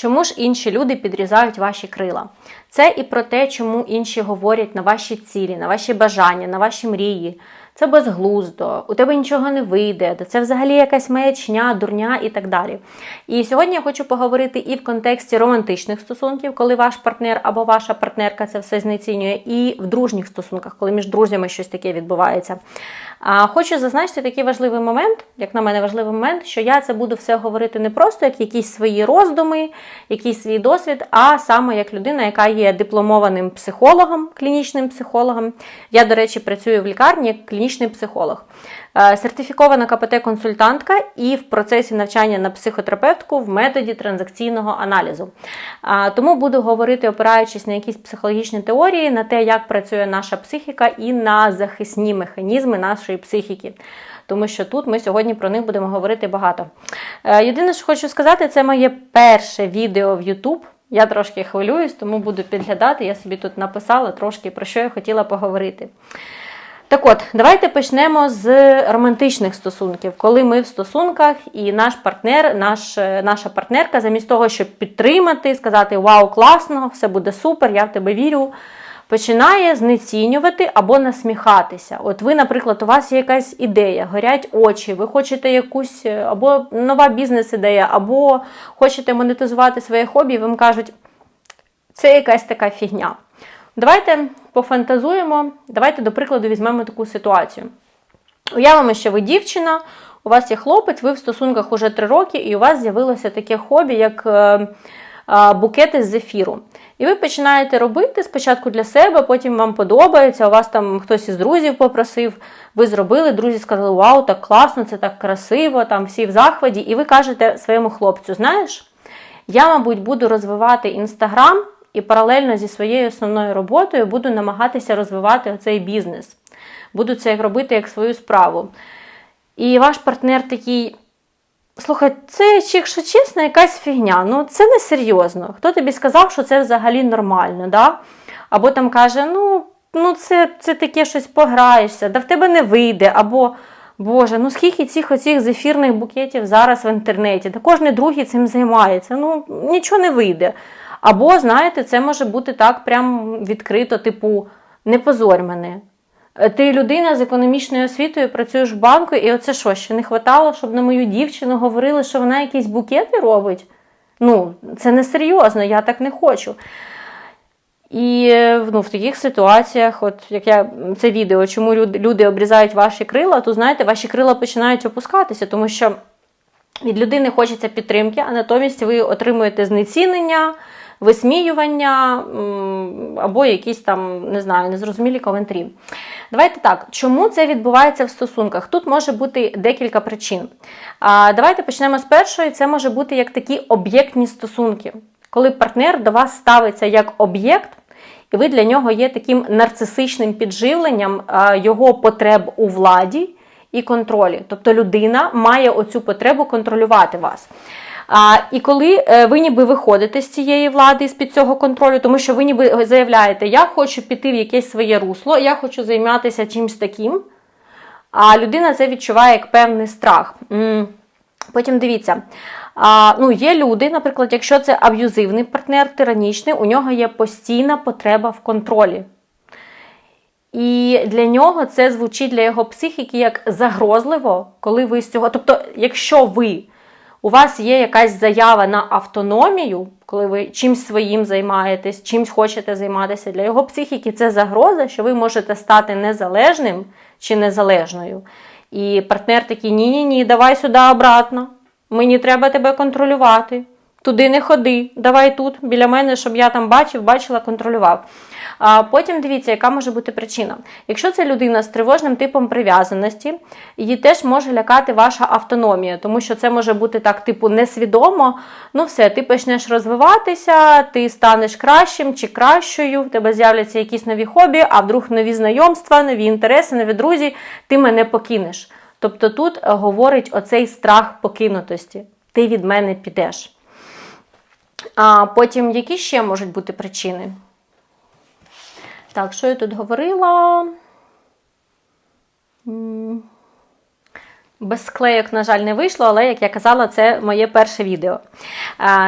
Чому ж інші люди підрізають ваші крила? Це і про те, чому інші говорять на ваші цілі, на ваші бажання, на ваші мрії. Це безглуздо, у тебе нічого не вийде, це взагалі якась маячня, дурня і так далі. І сьогодні я хочу поговорити і в контексті романтичних стосунків, коли ваш партнер або ваша партнерка це все знецінює, і в дружніх стосунках, коли між друзями щось таке відбувається. А Хочу зазначити такий важливий момент, як на мене, важливий момент, що я це буду все говорити не просто як якісь свої роздуми, якийсь свій досвід, а саме як людина, яка є дипломованим психологом, клінічним психологом. Я, до речі, працюю в лікарні як клінічний психолог. Е, сертифікована КПТ-консультантка і в процесі навчання на психотерапевтку в методі транзакційного аналізу. Тому буду говорити, опираючись на якісь психологічні теорії, на те, як працює наша психіка, і на захисні механізми нашої психіки. Тому що тут ми сьогодні про них будемо говорити багато. Е, єдине, що хочу сказати, це моє перше відео в YouTube. Я трошки хвилююсь, тому буду підглядати. Я собі тут написала трошки про що я хотіла поговорити. Так от, давайте почнемо з романтичних стосунків, коли ми в стосунках і наш партнер, наш, наша партнерка, замість того, щоб підтримати, сказати Вау, класно, все буде супер, я в тебе вірю. Починає знецінювати або насміхатися. От ви, наприклад, у вас є якась ідея, горять очі, ви хочете якусь або нова бізнес-ідея, або хочете монетизувати своє хобі, і вам кажуть, це якась така фігня. Давайте пофантазуємо, давайте, до прикладу, візьмемо таку ситуацію. Уявимо, що ви дівчина, у вас є хлопець, ви в стосунках уже три роки, і у вас з'явилося таке хобі, як е, е, букети з зефіру. І ви починаєте робити спочатку для себе, потім вам подобається, у вас там хтось із друзів попросив, ви зробили, друзі сказали, вау, так класно, це так красиво, там всі в захваті, і ви кажете своєму хлопцю, знаєш, я, мабуть, буду розвивати інстаграм і паралельно зі своєю основною роботою буду намагатися розвивати цей бізнес. Буду це робити як свою справу. І ваш партнер такий. Слухай, це, якщо чесно, якась фігня. Ну, це не серйозно. Хто тобі сказав, що це взагалі нормально? да? Або там каже, ну, ну це це таке щось пограєшся, да в тебе не вийде. Або, Боже, ну скільки цих оцих зефірних букетів зараз в інтернеті, да кожен другий цим займається. Ну, нічого не вийде. Або, знаєте, це може бути так прям відкрито, типу, не позорь мене. Е, ти людина з економічною освітою, працюєш в банку, і оце що, ще не хватало, щоб на мою дівчину говорили, що вона якісь букети робить? Ну, це не серйозно, я так не хочу. І ну, в таких ситуаціях, от як я це відео, чому люди обрізають ваші крила, то знаєте, ваші крила починають опускатися, тому що від людини хочеться підтримки, а натомість ви отримуєте знецінення висміювання або якісь там, не знаю, незрозумілі коментарі. Давайте так, чому це відбувається в стосунках? Тут може бути декілька причин. Давайте почнемо з першої. Це може бути як такі об'єктні стосунки, коли партнер до вас ставиться як об'єкт. І ви для нього є таким нарцисичним підживленням його потреб у владі і контролі. Тобто людина має оцю потребу контролювати вас. А, І коли е, ви ніби виходите з цієї влади, з під цього контролю, тому що ви ніби заявляєте, я хочу піти в якесь своє русло, я хочу займатися чимось таким, а людина це відчуває як певний страх. Потім дивіться, а, ну, є люди, наприклад, якщо це аб'юзивний партнер, тиранічний, у нього є постійна потреба в контролі. І для нього це звучить для його психіки як загрозливо, коли ви з цього. Тобто, якщо ви у вас є якась заява на автономію, коли ви чимсь своїм займаєтесь, чимсь хочете займатися, для його психіки це загроза, що ви можете стати незалежним чи незалежною. І партнер такий: ні-ні, ні, давай сюди обратно. Мені треба тебе контролювати. Туди не ходи, давай тут біля мене, щоб я там бачив, бачила, контролював. Потім дивіться, яка може бути причина. Якщо це людина з тривожним типом прив'язаності, її теж може лякати ваша автономія, тому що це може бути так, типу, несвідомо. Ну, все, ти почнеш розвиватися, ти станеш кращим чи кращою, в тебе з'являться якісь нові хобі, а вдруг нові знайомства, нові інтереси, нові друзі, ти мене покинеш. Тобто тут говорить оцей страх покинутості. Ти від мене підеш. А потім, які ще можуть бути причини? Так, що я тут говорила? Без склейок, на жаль, не вийшло, але, як я казала, це моє перше відео.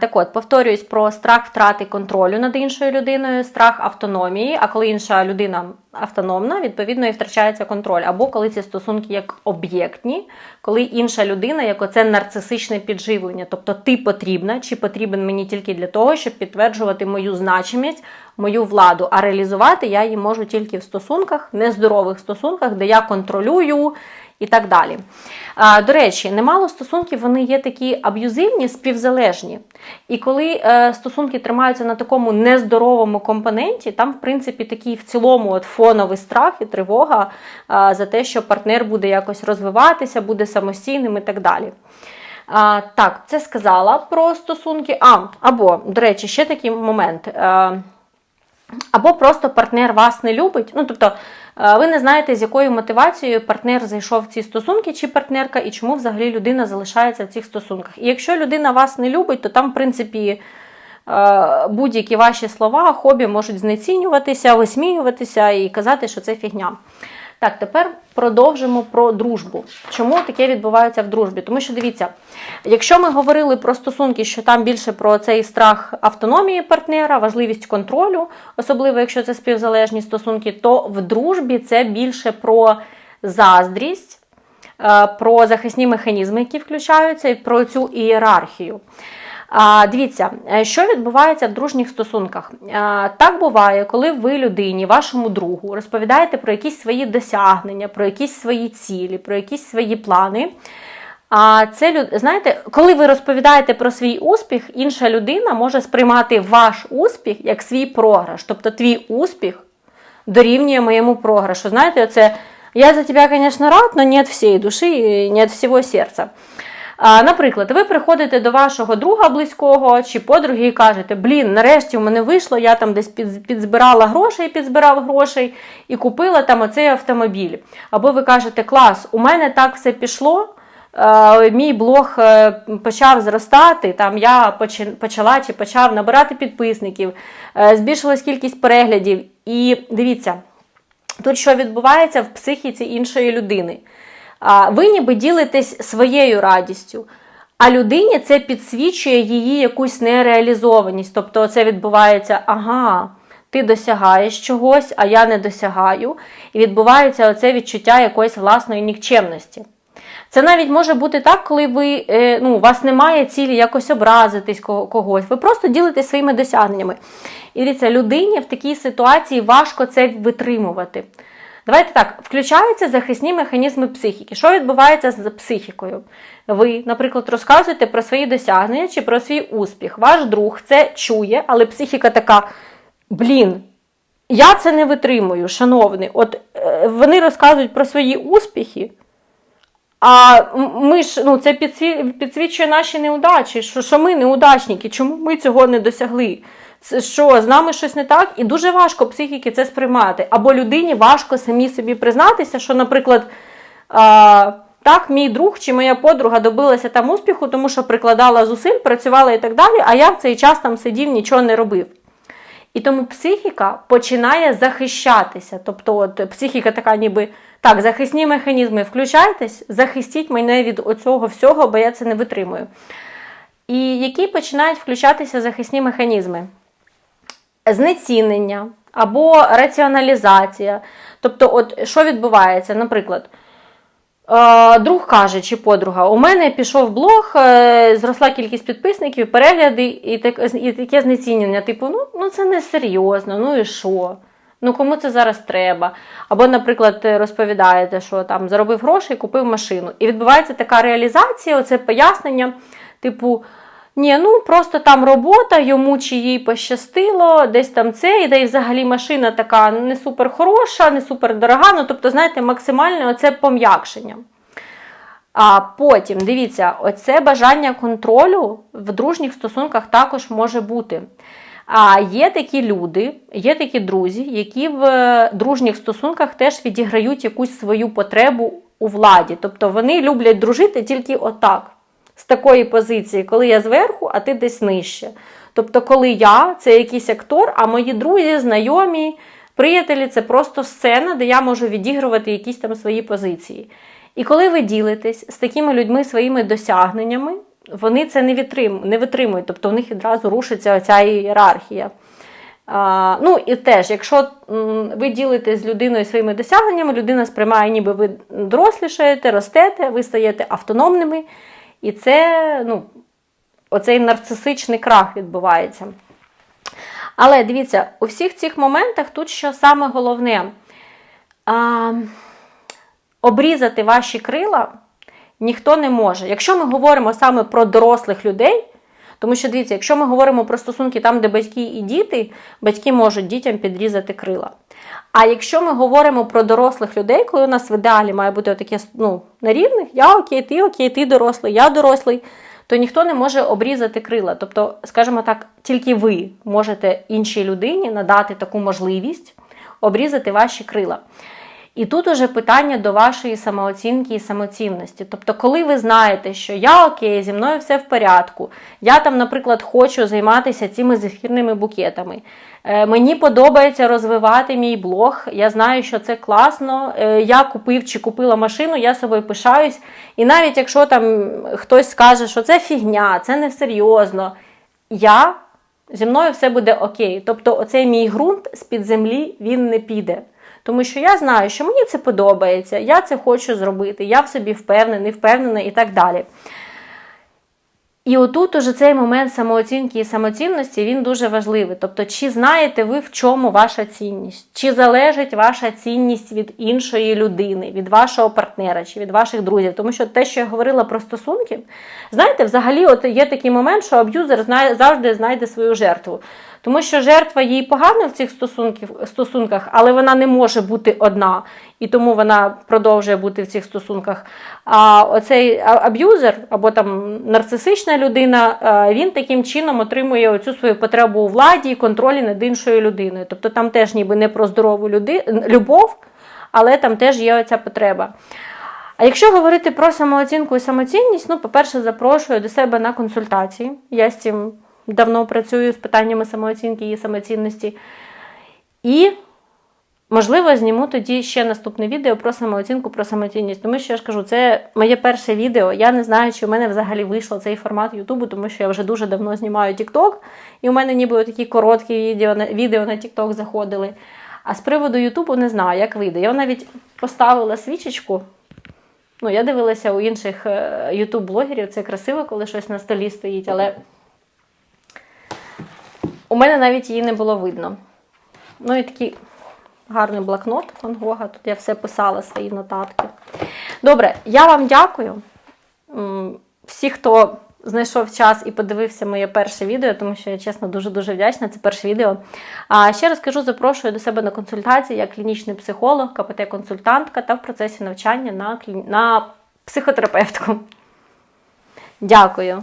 Так от, повторююсь про страх втрати контролю над іншою людиною, страх автономії, а коли інша людина автономна, відповідно і втрачається контроль. Або коли ці стосунки як об'єктні, коли інша людина як оце нарцисичне підживлення. Тобто ти потрібна чи потрібен мені тільки для того, щоб підтверджувати мою значимість, мою владу. А реалізувати я її можу тільки в стосунках, нездорових стосунках, де я контролюю і так далі. До речі, немало стосунків вони є такі аб'юзивні, співзалежні. І коли е, стосунки тримаються на такому нездоровому компоненті, там, в принципі, такий в цілому от фоновий страх і тривога за те, що партнер буде якось розвиватися, буде самостійним і так далі. А, Так, це сказала про стосунки. А, або, до речі, ще такий момент. Е, або просто партнер вас не любить. Ну, тобто, е, ви не знаєте, з якою мотивацією партнер зайшов в ці стосунки, чи партнерка, і чому взагалі людина залишається в цих стосунках. І якщо людина вас не любить, то там, в принципі, е, будь-які ваші слова, хобі можуть знецінюватися, висміюватися і казати, що це фігня. Так, тепер продовжимо про дружбу. Чому таке відбувається в дружбі? Тому що дивіться, якщо ми говорили про стосунки, що там більше про цей страх автономії партнера, важливість контролю, особливо якщо це співзалежні стосунки, то в дружбі це більше про заздрість. Е, про захисні механізми, які включаються, і про цю ієрархію. Дивіться, е, що відбувається в дружніх стосунках. Так буває, коли ви людині, вашому другу, розповідаєте про якісь свої досягнення, про якісь свої цілі, про якісь свої плани. А це знаєте, коли ви розповідаєте про свій успіх, інша людина може сприймати ваш успіх як свій програш. Тобто твій успіх дорівнює моєму програшу. Знаєте, оце я за тебе, звісно, рад, але не від всієї душі, не від всього серця. Наприклад, ви приходите до вашого друга близького чи подруги і кажете, блін, нарешті в мене вийшло, я там десь підзбирала грошей, підзбирав грошей і купила там оцей автомобіль. Або ви кажете, клас, у мене так все пішло. Мій блог е, почав зростати, там я почала чи почав набирати підписників, е, збільшилась кількість переглядів. І дивіться, тут що відбувається в психіці іншої людини ви ніби ділитесь своєю радістю. А людині це підсвічує її якусь нереалізованість. Тобто це відбувається, ага, ти досягаєш чогось, а я не досягаю. І відбувається оце відчуття якоїсь власної нікчемності. Це навіть може бути так, коли ви, е, ну, у вас немає цілі якось образитись когось. Ви просто ділитесь своїми досягненнями. І дивіться, людині в такій ситуації важко це витримувати. Давайте так, включаються захисні механізми психіки. Що відбувається з психікою? Ви, наприклад, розказуєте про свої досягнення чи про свій успіх. Ваш друг це чує, але психіка така: блін, я це не витримую, шановний. От е, вони розказують про свої успіхи. А ми ж ну, це підсвічує наші неудачі, що що ми неудачники, чому ми цього не досягли? що з нами щось не так, і дуже важко психіки це сприймати. Або людині важко самі собі признатися, що, наприклад, а, так, мій друг чи моя подруга добилася там успіху, тому що прикладала зусиль, працювала і так далі, а я в цей час там сидів, нічого не робив. І тому психіка починає захищатися. Тобто, от психіка така, ніби так, захисні механізми, включайтесь, захистіть мене від оцього всього, бо я це не витримую. І які починають включатися захисні механізми? знецінення або раціоналізація. Тобто, от що відбувається, наприклад, друг каже чи подруга, у мене пішов блог, е, зросла кількість підписників, перегляди і таке знецінення. Типу, ну ну це не серйозно, ну і що? Ну кому це зараз треба? Або, наприклад, розповідаєте, що там заробив гроші і купив машину. І відбувається така реалізація, оце пояснення, типу. Ні, ну просто там робота, йому чи їй пощастило, десь там це, і де і взагалі машина така не супер хороша, не супер дорога. Ну, тобто, знаєте, максимальне оце пом'якшення. А потім, дивіться, оце бажання контролю в дружніх стосунках також може бути. А є такі люди, є такі друзі, які в дружніх стосунках теж відіграють якусь свою потребу у владі. Тобто вони люблять дружити тільки отак з такої позиції, коли я зверху, а ти десь нижче. Тобто, коли я це якийсь актор, а мої друзі, знайомі, приятелі це просто сцена, де я можу відігрувати якісь там свої позиції. І коли ви ділитесь з такими людьми своїми досягненнями, вони це не, витрим, не витримують, тобто у них відразу рушиться оця ієрархія. А, ну і теж, якщо ви ділитесь з людиною своїми досягненнями, людина сприймає, ніби ви дорослішаєте, ростете, ви стаєте автономними, і це ну, оцей нарцисичний крах відбувається. Але дивіться, у всіх цих моментах тут що саме головне а, обрізати ваші крила ніхто не може. Якщо ми говоримо саме про дорослих людей, тому що дивіться, якщо ми говоримо про стосунки там, де батьки і діти, батьки можуть дітям підрізати крила. А якщо ми говоримо про дорослих людей, коли у нас в ідеалі має бути таке ну, на рівних, я окей, ти окей, ти дорослий, я дорослий, то ніхто не може обрізати крила. Тобто, скажімо так, тільки ви можете іншій людині надати таку можливість обрізати ваші крила. І тут уже питання до вашої самооцінки і самоцінності. Тобто, коли ви знаєте, що я окей, зі мною все в порядку, я там, наприклад, хочу займатися цими зефірними букетами. е, Мені подобається розвивати мій блог. Я знаю, що це класно. е, Я купив чи купила машину, я собою пишаюсь. І навіть якщо там хтось скаже, що це фігня, це несерйозно, я зі мною все буде окей. Тобто, оцей мій ґрунт з-під землі він не піде. Тому що я знаю, що мені це подобається, я це хочу зробити, я в собі впевнений, впевнена і так далі. І отут уже цей момент самооцінки і самоцінності він дуже важливий. Тобто, чи знаєте ви, в чому ваша цінність? Чи залежить ваша цінність від іншої людини, від вашого партнера чи від ваших друзів? Тому що те, що я говорила про стосунки, знаєте, взагалі, от є такий момент, що аб'юзер завжди знайде свою жертву. Тому що жертва їй погано в цих стосунках, але вона не може бути одна, і тому вона продовжує бути в цих стосунках. А оцей аб'юзер або там нарцисична людина, він таким чином отримує оцю свою потребу у владі і контролі над іншою людиною. Тобто там теж ніби не про здорову люди... любов, але там теж є оця потреба. А якщо говорити про самооцінку і самоцінність, ну, по-перше, запрошую до себе на консультації. Я з цим давно працюю з питаннями самооцінки і самоцінності. І, можливо, зніму тоді ще наступне відео про самооцінку, про самоцінність. Тому що я ж кажу, це моє перше відео. Я не знаю, чи в мене взагалі вийшло цей формат Ютубу, тому що я вже дуже давно знімаю TikTok, і у мене ніби такі короткі відео на, відео на TikTok заходили. А з приводу Ютубу не знаю, як вийде. Я навіть поставила свічечку. Ну, я дивилася у інших ютуб-блогерів, це красиво, коли щось на столі стоїть, але у мене навіть її не було видно. Ну і такий гарний блокнот Ван Гога. Тут я все писала свої нотатки. Добре, я вам дякую. Всі, хто знайшов час і подивився моє перше відео, тому що я чесно дуже-дуже вдячна. Це перше відео. А ще раз кажу, запрошую до себе на консультації як клінічний психолог, КПТ-консультантка та в процесі навчання на, клі- на психотерапевтку. Дякую.